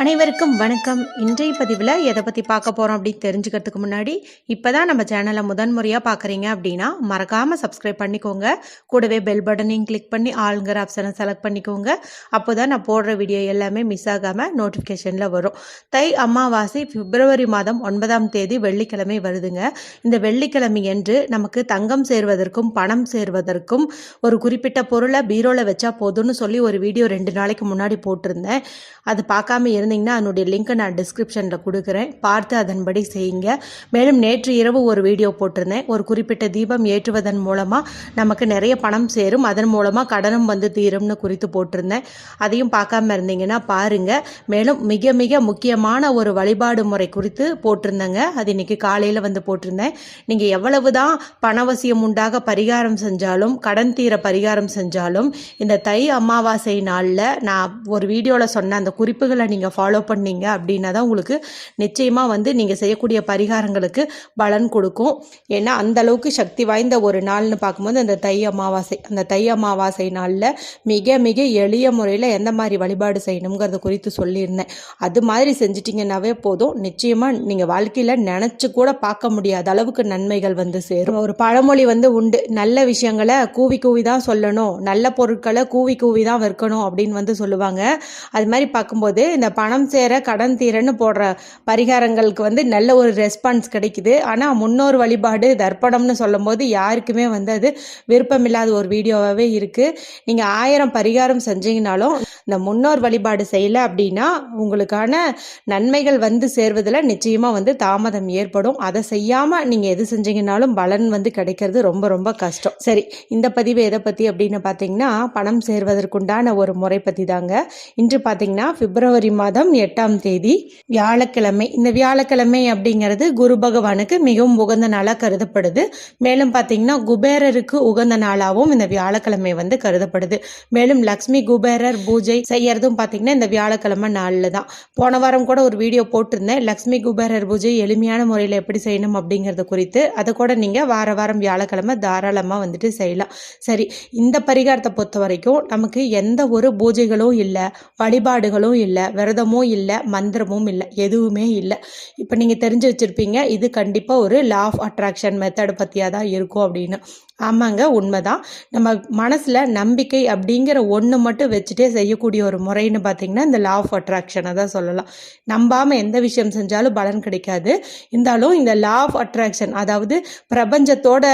அனைவருக்கும் வணக்கம். இன்றைய பதிவில் எதை பற்றி பார்க்க போகிறோம் அப்படின்னு தெரிஞ்சுக்கிறதுக்கு முன்னாடி இப்போ தான் நம்ம சேனலை முதன்முறையாக பார்க்குறீங்க அப்படின்னா மறக்காமல் சப்ஸ்கிரைப் பண்ணிக்கோங்க. கூடவே பெல் பட்டனையும் கிளிக் பண்ணி ஆளுங்கிற ஆப்ஷனை செலக்ட் பண்ணிக்கோங்க. அப்போ தான் நான் போடுற வீடியோ எல்லாமே மிஸ் ஆகாமல் நோட்டிஃபிகேஷனில் வரும். தை அமாவாசை பிப்ரவரி மாதம் ஒன்பதாம் தேதி வெள்ளிக்கிழமை வருதுங்க. இந்த வெள்ளிக்கிழமை என்று நமக்கு தங்கம் சேர்வதற்கும் பணம் சேர்வதற்கும் ஒரு குறிப்பிட்ட பொருளை பீரோவில் வச்சா போதும்னு சொல்லி ஒரு வீடியோ ரெண்டு நாளைக்கு முன்னாடி போட்டிருந்தேன். அது பார்க்காம இருந்தீங்கன்னா அதனுடைய லிங்க்கை நான் டிஸ்கிரிப்ஷனில் கொடுக்குறேன். பார்த்து அதன்படி செய்யுங்க. மேலும் நேற்று இரவு ஒரு வீடியோ போட்டிருந்தேன். ஒரு குறிப்பிட்ட தீபம் ஏற்றுவதன் மூலமாக நமக்கு நிறைய பணம் சேரும். அதன் மூலமாக கடனும் வந்து தீரும்னு குறித்து போட்டிருந்தேன். அதையும் பார்க்காம இருந்தீங்கன்னா பாருங்கள் மேலும் மிக மிக முக்கியமான ஒரு வழிபாடு முறை குறித்து போட்டிருந்தேங்க. அது இன்னைக்கு காலையில் வந்து போட்டிருந்தேன். நீங்கள் எவ்வளவு தான் பணவசியம் உண்டாக பரிகாரம் செஞ்சாலும் கடன் தீர பரிகாரம் செஞ்சாலும் இந்த தை அமாவாசை நாளில் நான் ஒரு வீடியோவில் சொன்ன அந்த குறிப்புகளை நீங்கள் ஃபாலோ பண்ணீங்க அப்படின்னா தான் உங்களுக்கு நிச்சயமாக வந்து நீங்கள் செய்யக்கூடிய பரிகாரங்களுக்கு பலன் கொடுக்கும். ஏன்னா அந்த அளவுக்கு சக்தி வாய்ந்த ஒரு நாள்னு பார்க்கும்போது அந்த தை அமாவாசை அந்த தை அமாவாசை நாளில் மிக மிக எளிய முறையில் எந்த மாதிரி வழிபாடு செய்யணுங்கிறத குறித்து சொல்லியிருந்தேன். அது மாதிரி செஞ்சிட்டிங்கன்னாவே போதும். நிச்சயமாக நீங்கள் வாழ்க்கையில் நினச்சி கூட பார்க்க முடியாத அளவுக்கு நன்மைகள் வந்து சேரும். ஒரு பழமொழி வந்து உண்டு. நல்ல விஷயங்களை கூவி கூவி தான் சொல்லணும். நல்ல பொருட்களை கூவி கூவி தான் விற்கணும் அப்படின்னு வந்து சொல்லுவாங்க. அது மாதிரி பார்க்கும்போது இந்த பணம் சேர கடன் தீரன்னு போடுற பரிகாரங்களுக்கு வந்து நல்ல ஒரு ரெஸ்பான்ஸ் கிடைக்குது. ஆனால் முன்னோர் வழிபாடு தர்ப்பணம்னு சொல்லும்போது யாருக்குமே வந்து அது விருப்பமில்லாத ஒரு வீடியோவாகவே இருக்குது நீங்கள் ஆயிரம் பரிகாரம் செஞ்சீங்கனாலும் இந்த முன்னோர் வழிபாடு செய்யலை அப்படின்னா உங்களுக்கான நன்மைகள் வந்து சேர்வதில் நிச்சயமாக வந்து தாமதம் ஏற்படும். அதை செய்யாமல் நீங்கள் எது செஞ்சீங்கனாலும் பலன் வந்து கிடைக்கிறது ரொம்ப ரொம்ப கஷ்டம். சரி இந்த பதிவு எதை பற்றி அப்படின்னு பார்த்தீங்கன்னா பணம் சேர்வதற்குண்டான ஒரு முறை பற்றி தாங்க இன்று பார்த்தீங்கன்னா பிப்ரவரி மாதம் எட்டாம் தேதி வியாழக்கிழமை. இந்த வியாழக்கிழமை அப்படிங்கிறது குரு பகவானுக்கு மிகவும் உகந்த நாளாக கருதப்படுது. மேலும் பார்த்தீங்கன்னா குபேரருக்கு உகந்த நாளாகவும் இந்த வியாழக்கிழமை வந்து கருதப்படுது. மேலும் லக்ஷ்மி குபேரர் பூஜை செய்யறதும் பார்த்தீங்கன்னா இந்த வியாழக்கிழமை நாளில் தான். போன வாரம் கூட ஒரு வீடியோ போட்டிருந்தேன். லக்ஷ்மி குபேரர் பூஜை எளிமையான முறையில் எப்படி செய்யணும் அப்படிங்கிறது குறித்து. அதை கூட நீங்கள் வார வாரம் வியாழக்கிழமை தாராளமாக வந்துட்டு செய்யலாம். சரி இந்த பரிகாரத்தை பொறுத்த வரைக்கும் நமக்கு எந்த ஒரு பூஜைகளும் இல்லை வழிபாடுகளும் இல்லை விரதமும் இல்லை மந்திரமும் இல்லை எதுவுமே இல்லை. இப்போ நீங்கள் தெரிஞ்சு வச்சுருப்பீங்க இது கண்டிப்பாக ஒரு லா ஆஃப் அட்ராக்ஷன் மெத்தடு பற்றியாக தான் இருக்கும் அப்படின்னு. ஆமாங்க உண்மைதான். நம்ம மனசில் நம்பிக்கை அப்படிங்கிற ஒன்று மட்டும் வச்சுட்டே செய்யக்கூடிய ஒரு முறைன்னு பார்த்தீங்கன்னா இந்த லா ஆஃப் அட்ராக்ஷனை தான் சொல்லலாம். நம்பாமல் எந்த விஷயம் செஞ்சாலும் பலன் கிடைக்காது. இருந்தாலும் இந்த லா ஆஃப் அட்ராக்ஷன் அதாவது பிரபஞ்சத்தோட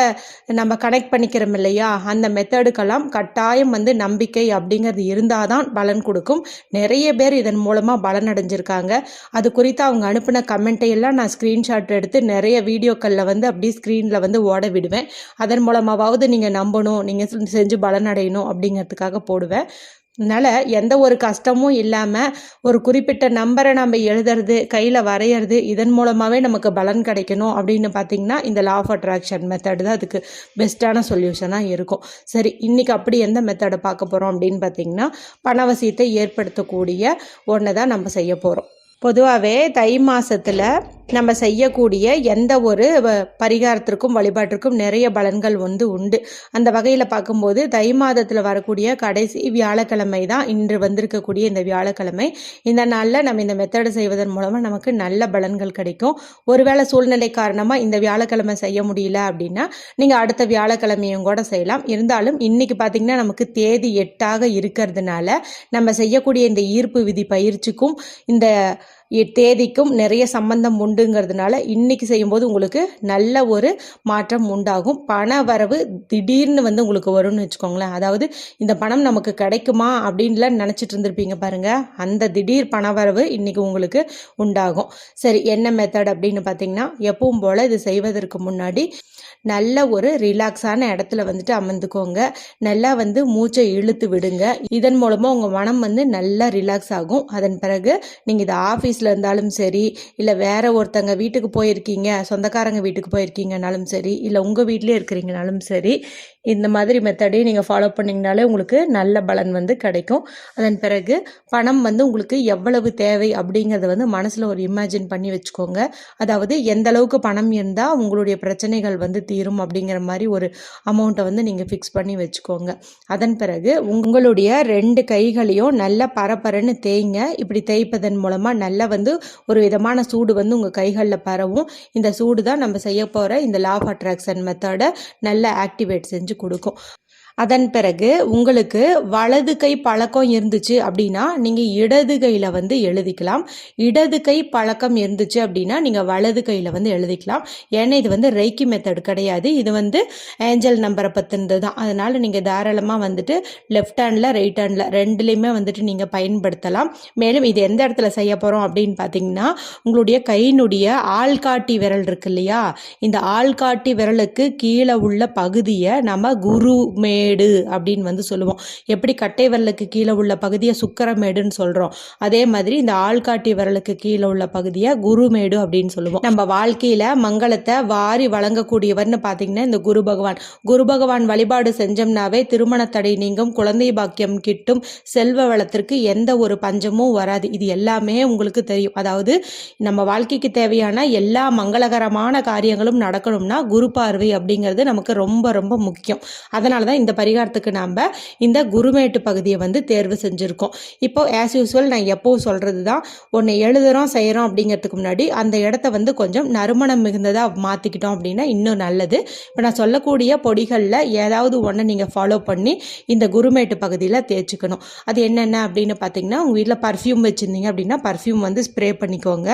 நம்ம கனெக்ட் பண்ணிக்கிறோம் இல்லையா அந்த மெத்தடுக்கெல்லாம் கட்டாயம் வந்து நம்பிக்கை அப்படிங்கிறது இருந்தால் தான் பலன் கொடுக்கும். நிறைய பேர் இதன் மூலமாக பலன் அடைஞ்சிருக்காங்க அது குறித்து அவங்க அனுப்பின கமெண்ட்டை எல்லாம் நான் ஸ்க்ரீன்ஷாட் எடுத்து நிறைய வீடியோக்களில் வந்து அப்படியே ஸ்க்ரீனில் வந்து ஓட விடுவேன். அதன் மூலமாவது நீங்கள் நம்பணும். நீங்கள் செஞ்சு பலன் அடையணும் அப்படிங்கிறதுக்காக போடுவேன். அதனால் எந்த ஒரு கஷ்டமும் இல்லாமல் ஒரு குறிப்பிட்ட நம்பரை நம்ம எழுதுறது கையில் வரைகிறது இதன் மூலமாகவே நமக்கு பலன் கிடைக்கணும் அப்படின்னு பார்த்தீங்கன்னா இந்த லா ஆஃப் அட்ராக்ஷன் மெத்தட் தான் அதுக்கு பெஸ்ட்டான சொல்யூஷனாக இருக்கும். சரி இன்றைக்கி அப்படி எந்த மெத்தடை பார்க்க போகிறோம் அப்படின்னு பார்த்தீங்கன்னா பணவசியத்தை ஏற்படுத்தக்கூடிய ஒன்றை தான் நம்ம செய்ய போகிறோம் பொதுவாகவே தை மாதத்தில் நம்ம செய்யக்கூடிய எந்த ஒரு பரிகாரத்திற்கும் வழிபாட்டிற்கும் நிறைய பலன்கள் வந்து உண்டு. அந்த வகையில் பார்க்கும்போது தை மாதத்தில் வரக்கூடிய கடைசி வியாழக்கிழமை தான் இன்று வந்திருக்கக்கூடிய இந்த வியாழக்கிழமை. இந்த நாளில் நம்ம இந்த மெத்தடு செய்வதன் மூலமாக நமக்கு நல்ல பலன்கள் கிடைக்கும். ஒருவேளை சூழ்நிலை காரணமாக இந்த வியாழக்கிழமை செய்ய முடியல அப்படின்னா நீங்கள் அடுத்த வியாழக்கிழமையும் கூட செய்யலாம். இருந்தாலும் இன்றைக்கி பார்த்திங்கன்னா நமக்கு தேதி எட்டாக இருக்கிறதுனால நம்ம செய்யக்கூடிய இந்த ஈர்ப்பு விதி பயிற்சிக்கும் இந்த தேதிக்கும் நிறைய சம்பந்தம் உண்டுங்கிறதுனால இன்றைக்கி செய்யும்போது உங்களுக்கு நல்ல ஒரு மாற்றம் உண்டாகும். பண வரவு திடீர்னு வந்து உங்களுக்கு வரும்னு வச்சுக்கோங்களேன். அதாவது இந்த பணம் நமக்கு கிடைக்குமா அப்படின்லாம் நினச்சிட்டு இருந்திருப்பீங்க பாருங்கள் அந்த திடீர் பண வரவு இன்றைக்கி உங்களுக்கு உண்டாகும். சரி என்ன மெத்தட் அப்படின்னு பார்த்தீங்கன்னா எப்பவும் போல் இது செய்வதற்கு முன்னாடி நல்ல ஒரு ரிலாக்ஸான இடத்துல வந்துட்டு அமர்ந்துக்கோங்க. நல்லா வந்து மூச்சை இழுத்து விடுங்க. இதன் மூலமாக உங்கள் மனம் வந்து நல்லா ரிலாக்ஸ் ஆகும். அதன் பிறகு நீங்கள் இது ஆஃபீஸில் இருந்தாலும் சரி இல்லை வேற ஒருத்தங்க வீட்டுக்கு போயிருக்கீங்க சொந்தக்காரங்க வீட்டுக்கு போயிருக்கீங்கனாலும் சரி இல்லை உங்கள் வீட்டிலே இருக்கிறீங்கனாலும் சரி இந்த மாதிரி மெத்தடையும் நீங்கள் ஃபாலோ பண்ணிங்கனாலே உங்களுக்கு நல்ல பலன் வந்து கிடைக்கும். அதன் பிறகு பணம் வந்து உங்களுக்கு எவ்வளவு தேவை அப்படிங்கிறத வந்து மனசில் ஒரு இமேஜின் பண்ணி வச்சுக்கோங்க. அதாவது எந்த அளவுக்கு பணம் இருந்தால் உங்களுடைய பிரச்சனைகள் வந்து வந்து தீரும் அப்படிங்கிற மாதிரி ஒரு அமௌண்ட்டை வந்து நீங்கள் ஃபிக்ஸ் பண்ணி வச்சுக்கோங்க. அதன் பிறகு உங்களுடைய ரெண்டு கைகளையும் நல்லா பரபரன்னு தேய்ங்க. இப்படி தேய்ப்பதன் மூலமாக நல்லா வந்து ஒரு விதமான சூடு வந்து உங்கள் கைகளில் பரவும். இந்த சூடு தான் நம்ம செய்ய போகிற இந்த லா ஆஃப் அட்ராக்ஷன் மெத்தடை நல்லா ஆக்டிவேட் செஞ்சு கொடுக்கும். அதன் பிறகு உங்களுக்கு வலது கை பழக்கம் இருந்துச்சு அப்படின்னா நீங்கள் இடது கையில் வந்து எழுதிக்கலாம். இடது கை பழக்கம் இருந்துச்சு அப்படின்னா நீங்கள் வலது கையில் வந்து எழுதிக்கலாம். ஏன்னா இது வந்து ரெய்க்கி மெத்தட் கிடையாது. இது வந்து ஏஞ்சல் நம்பரை பற்றினது தான் அதனால் நீங்கள் தாராளமாக வந்துட்டு லெஃப்ட் ஹேண்டில் ரைட் ஹேண்டில் ரெண்டுலேயுமே வந்துட்டு நீங்கள் பயன்படுத்தலாம். மேலும் இது எந்த இடத்துல செய்ய போகிறோம் அப்படின்னு பார்த்தீங்கன்னா உங்களுடைய கையினுடைய ஆள்காட்டி விரல் இருக்கு இல்லையா? இந்த ஆள்காட்டி விரலுக்கு கீழே உள்ள பகுதியை நம்ம குரு மே மேடு அப்படின்னு வந்து சொல்லுவோம். எப்படி கட்டை விரலுக்கு கீழே உள்ள பகுதியை சுக்கரமேடுன்னு சொல்கிறோம் அதே மாதிரி இந்த ஆள்காட்டி விரலுக்கு கீழே உள்ள பகுதியை குருமேடு அப்படின்னு சொல்லுவோம். நம்ம வாழ்க்கையில் மங்களத்தை வாரி வழங்கக்கூடியவர்னு பார்த்தீங்கன்னா இந்த குரு பகவான். குரு பகவான் வழிபாடு செஞ்சோம்னாவே திருமண தடை நீங்கும் குழந்தை பாக்கியம் கிட்டும் செல்வ வளத்திற்கு எந்த ஒரு பஞ்சமும் வராது. இது எல்லாமே உங்களுக்கு தெரியும். அதாவது நம்ம வாழ்க்கைக்கு தேவையான எல்லா மங்களகரமான காரியங்களும் நடக்கணும்னா குரு பார்வை அப்படிங்கிறது நமக்கு ரொம்ப ரொம்ப முக்கியம். அதனால தான் இந்த பரிகாரத்துக்கு நாம் இந்த குருமேட்டு பகுதியை வந்து தேர்வு செஞ்சுருக்கோம். இப்போ ஆஸ் யூஸ்வல் நான் எப்போவும் சொல்கிறது தான் ஒன்று எழுதுகிறோம் செய்கிறோம் அப்படிங்கிறதுக்கு முன்னாடி அந்த இடத்த வந்து கொஞ்சம் நறுமணம் மிகுந்ததாக மாற்றிக்கிட்டோம் அப்படின்னா இன்னும் நல்லது. இப்போ நான் சொல்லக்கூடிய பொடிகளில் ஏதாவது ஒன்றை நீங்கள் ஃபாலோ பண்ணி இந்த குருமேட்டு பகுதியில் தேய்ச்சிக்கணும். அது என்னென்ன அப்படின்னு பார்த்தீங்கன்னா உங்கள் வீட்டில் பர்ஃப்யூம் வச்சுருந்தீங்க அப்படின்னா பர்ஃப்யூம் வந்து ஸ்ப்ரே பண்ணிக்கோங்க.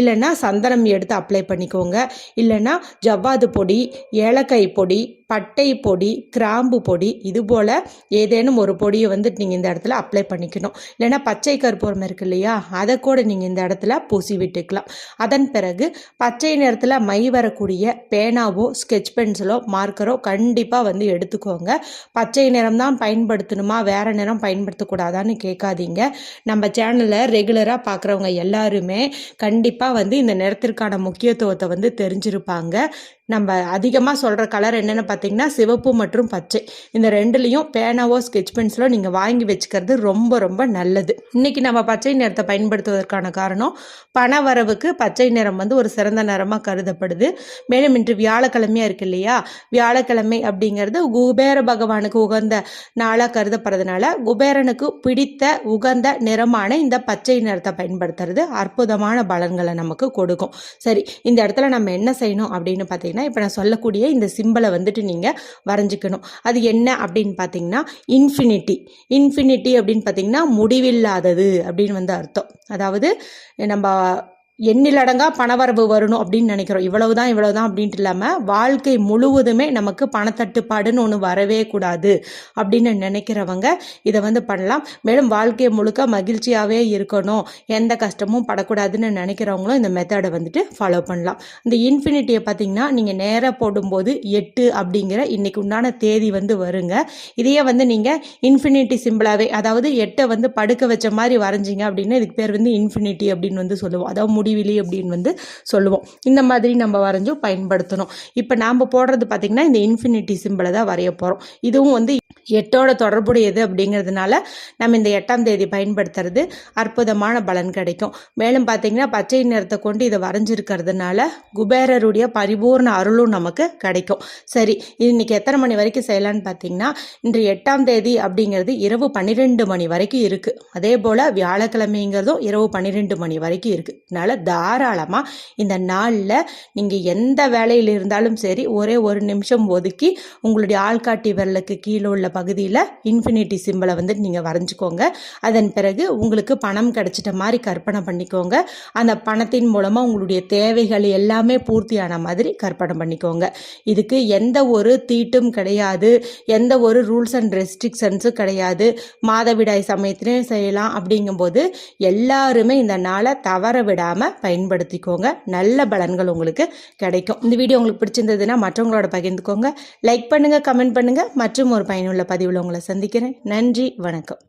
இல்லைன்னா சந்தனம் எடுத்து அப்ளை பண்ணிக்கோங்க. இல்லைன்னா ஜவ்வாது பொடி ஏலக்காய் பொடி பட்டை பொடி கிராம்பு பொடி இது போல் ஏதேனும் ஒரு பொடியை வந்துட்டு நீங்கள் இந்த இடத்துல அப்ளை பண்ணிக்கணும். இல்லைன்னா பச்சை கற்பூரம் இருக்கு இல்லையா அதை கூட நீங்கள் இந்த இடத்துல பூசி விட்டுக்கலாம். அதன் பிறகு பச்சை நிறத்தில் மை வரக்கூடிய பேனாவோ ஸ்கெட்ச் பென்சிலோ மார்க்கரோ கண்டிப்பாக வந்து எடுத்துக்கோங்க. பச்சை நிறம் தான் பயன்படுத்தணுமா? வேறு நிறம் பயன்படுத்தக்கூடாதான்னு கேட்காதீங்க. நம்ம சேனலை ரெகுலராக பார்க்குறவங்க எல்லாருமே கண்டிப்பாக வந்து இந்த நிறத்திற்கான முக்கியத்துவத்தை வந்து தெரிஞ்சிருப்பாங்க. நம்ம அதிகமாக சொல்கிற கலர் என்னென்னு பார்த்தீங்கன்னா சிவப்பு மற்றும் பச்சை. இந்த ரெண்டுலேயும் பேனாவோ ஸ்கெட்ச் பென்சிலோ நீங்கள் வாங்கி வச்சுக்கிறது ரொம்ப ரொம்ப நல்லது. இன்றைக்கி நம்ம பச்சை நிறத்தை பயன்படுத்துவதற்கான காரணம் பண வரவுக்கு பச்சை நிறம் வந்து ஒரு சிறந்த நிறமாக கருதப்படுது. மேலும் இன்று வியாழக்கிழமையாக இருக்கு இல்லையா? வியாழக்கிழமை அப்படிங்கிறது குபேர பகவானுக்கு உகந்த நாளாக கருதப்படுறதுனால குபேரனுக்கு பிடித்த உகந்த நிறமான இந்த பச்சை நிறத்தை பயன்படுத்துறது அற்புதமான பலன்களை நமக்கு கொடுக்கும். சரி இந்த இடத்துல நம்ம என்ன செய்யணும் அப்படின்னு பார்த்தீங்கன்னா இப்போ நான் சொல்லக்கூடிய இந்த சிம்பிளை வந்துட்டு நீங்கள் வரைஞ்சிக்கணும். அது என்ன அப்படின்னு பார்த்தீங்கன்னா இன்ஃபினிட்டி இன்ஃபினிட்டி அப்படின்னு பார்த்தீங்கன்னா முடிவில்லாதது அப்படின்னு வந்து அர்த்தம். அதாவது நம்ம எண்ணிலடங்கா பணவரவு வரணும் அப்படின்னு நினைக்கிறோம். இவ்வளவு தான் தான் அப்படின்ட்டு இல்லாமல் வாழ்க்கை முழுவதுமே நமக்கு பணத்தட்டுப்பாடுன்னு ஒன்று வரவே கூடாது அப்படின்னு நினைக்கிறவங்க இதை வந்து பண்ணலாம். மேலும் வாழ்க்கையை முழுக்க மகிழ்ச்சியாகவே இருக்கணும். எந்த கஷ்டமும் படக்கூடாதுன்னு நினைக்கிறவங்களும் இந்த மெத்தடை வந்துட்டு ஃபாலோ பண்ணலாம். இந்த இன்ஃபினிட்டியை பார்த்தீங்கன்னா நீங்கள் நேராக போடும்போது எட்டு அப்படிங்கிற இன்னைக்கு உண்டான தேதி வந்து வருங்க. இதையே வந்து நீங்கள் இன்ஃபினிட்டி சிம்பிளாகவே அதாவது எட்டை வந்து படுக்க வச்ச மாதிரி வரைஞ்சிங்க அப்படின்னு இதுக்கு பேர் வந்து இன்ஃபினிட்டி அப்படின்னு வந்து சொல்லுவோம். அதாவது முடிவிலி அப்படின்னு வந்து சொல்லுவோம். இந்த மாதிரி நம்ம வரைஞ்சும் பயன்படுத்தணும். இப்போ நாம் போடுறது பார்த்திங்கன்னா இந்த இன்ஃபினிட்டி சிம்பிளை தான் வரைய போகிறோம் இதுவும் வந்து எட்டோட தொடர்புடையது அப்படிங்கிறதுனால நம்ம இந்த எட்டாம் தேதி பயன்படுத்துறது அற்புதமான பலன் கிடைக்கும். மேலும் பார்த்தீங்கன்னா பச்சை நிறத்தை கொண்டு இதை வரைஞ்சிருக்கிறதுனால குபேரருடைய பரிபூர்ண அருளும் நமக்கு கிடைக்கும். சரி இது இன்னைக்கு எத்தனை மணி வரைக்கும் செய்யலான்னு பார்த்தீங்கன்னா இன்று எட்டாம் தேதி அப்படிங்கிறது இரவு பன்னிரெண்டு மணி வரைக்கும் இருக்குது அதே போல் வியாழக்கிழமைங்கிறதும் இரவு பன்னிரெண்டு மணி வரைக்கும் இருக்குது அதனால் தாராளமாக இந்த நாளில் நீங்கள் எந்த வேலையில் இருந்தாலும் சரி ஒரே ஒரு நிமிஷம் ஒதுக்கி உங்களுடைய ஆள்காட்டி விரலுக்கு கீழே உள்ள பகுதியில் இன்ஃபினிட்டி சிம்பிளை வந்து நீங்கள் வரைஞ்சிக்கோங்க. அதன் பிறகு உங்களுக்கு பணம் கிடைச்சிட்ட மாதிரி கற்பனை பண்ணிக்கோங்க. அந்த பணத்தின் மூலமாக உங்களுடைய தேவைகள் எல்லாமே பூர்த்தியான மாதிரி கற்பனை பண்ணிக்கோங்க. இதுக்கு எந்த ஒரு தீட்டும் கிடையாது. எந்த ஒரு ரூல்ஸ் அண்ட் ரெஸ்ட்ரிக்ஷன்ஸும் கிடையாது. மாதவிடாய் சமயத்திலையும் செய்யலாம் அப்படிங்கும்போது எல்லாருமே இந்த நாளை தவற விடாமல் பயன்படுத்திக்கோங்க. நல்ல பலன்கள் உங்களுக்கு கிடைக்கும். இந்த வீடியோ உங்களுக்கு பிடிச்சிருந்ததுன்னா மற்றவங்களோட பகிர்ந்துக்கோங்க. லைக் பண்ணுங்கள் கமெண்ட் பண்ணுங்கள் மற்றும் ஒரு பயனுள்ள பதிவில் உங்களை சந்திக்கிறேன். நன்றி வணக்கம்.